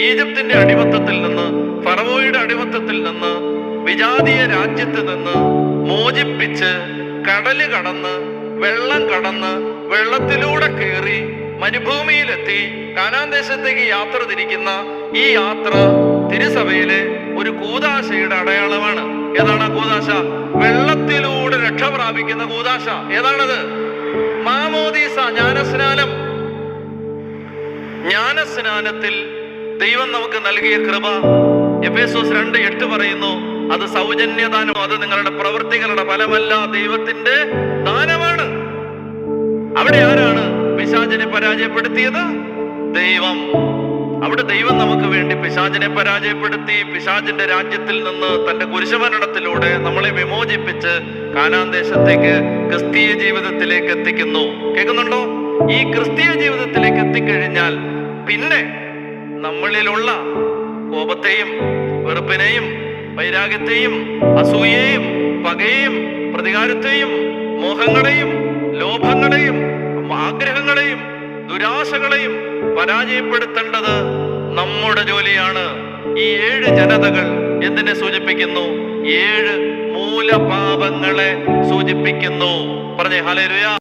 ഈജിപ്തിന്റെ അടിമത്തത്തിൽ നിന്ന് ഫറവോയുടെ അടിമത്തത്തിൽ നിന്ന് വിജാതീയ രാജ്യത്ത് നിന്ന് മോചിപ്പിച്ച് കടൽ കടന്ന് വെള്ളം കടന്ന് വെള്ളത്തിലൂടെ കയറി മരുഭൂമിയിലെത്തി കാനാൻ ദേശത്തേക്ക് യാത്ര തിരിക്കുന്ന ഈ യാത്ര തിരുസഭയിലെ ഒരു കൂതാശയുടെ അടയാളമാണ്. ഏതാണ് ആ കൂതാശ? വെള്ളത്തിലൂടെ രക്ഷ പ്രാപിക്കുന്ന കൂതാശ. ഏതാണത്? മാമോദീസ ജ്ഞാനസ്നാനം. ജ്ഞാനസ്നാനത്തിൽ ദൈവം നമുക്ക് നൽകിയ കൃപ. എഫേസോസ് രണ്ട് എട്ട് പറയുന്നു അത് സൗജന്യദാനം അത് നിങ്ങളുടെ പ്രവൃത്തികളുടെ ഫലമല്ല ദൈവത്തിന്റെ ദാനമാണ്. അവിടെ ആരാണ് പിശാചിനെ പരാജയപ്പെടുത്തിയത്? ദൈവം. അവിടെ ദൈവം നമുക്ക് വേണ്ടി പിശാചിനെ പരാജയപ്പെടുത്തി പിശാചിന്റെ രാജ്യത്തിൽ നിന്ന് തന്റെ കുരിശമരണത്തിലൂടെ നമ്മളെ വിമോചിപ്പിച്ച് കാനാന് ദേശത്തേക്ക് ക്രിസ്തീയ ജീവിതത്തിലേക്ക് എത്തിക്കുന്നു. കേൾക്കുന്നുണ്ടോ? ഈ ക്രിസ്തീയ ജീവിതത്തിലേക്ക് എത്തിക്കഴിഞ്ഞാൽ പിന്നെ നമ്മളിലുള്ള കോപത്തെയും വെറുപ്പിനെയും വൈരാഗ്യത്തെയും അസൂയയെയും പകയെയും പ്രതികാരത്തെയും മോഹങ്ങളെയും ലോഭങ്ങളെയും ആഗ്രഹങ്ങളെയും ദുരാശകളെയും പരാജയപ്പെടുത്തേണ്ടത് നമ്മുടെ ജോലിയാണ്. ഈ ഏഴ് ജനതകൾ എന്തിനെ സൂചിപ്പിക്കുന്നു? ഏഴ് മൂലപാപങ്ങളെ സൂചിപ്പിക്കുന്നു. പറഞ്ഞേ ഹലേരുയ